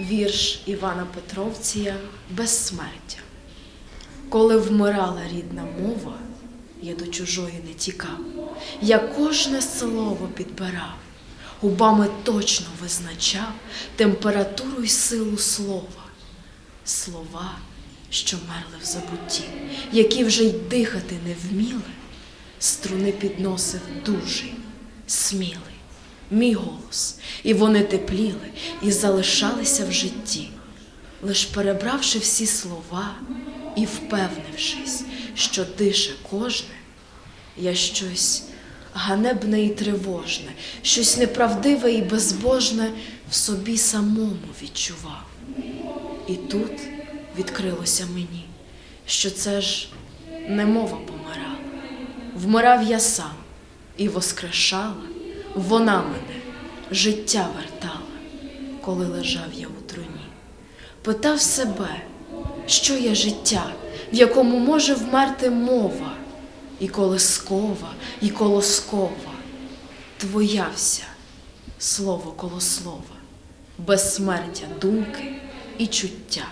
Вірш Івана Петровція Безсмертя. Коли вмирала рідна мова, я до чужої не тікав, я кожне слово підбирав, губами точно визначав температуру й силу слова, слова, що мерли в забутті, які вже й дихати не вміли, струни підносив дужий, смілий, мій голос, і вони тепліли і залишалися в житті, лиш перебравши всі слова і впевнившись, що дише кожне, я щось ганебне і тривожне, щось неправдиве і безбожне в собі самому відчував. І тут відкрилося мені, що це ж не мова помирала. Вмирав я сам і воскрешала, вона мене життя вертала, коли лежав я у труні. Питав себе, що є життя, в якому може вмерти мова, і колискова, і колоскова, твоя вся, слово коло слова, безсмертя думки і чуття.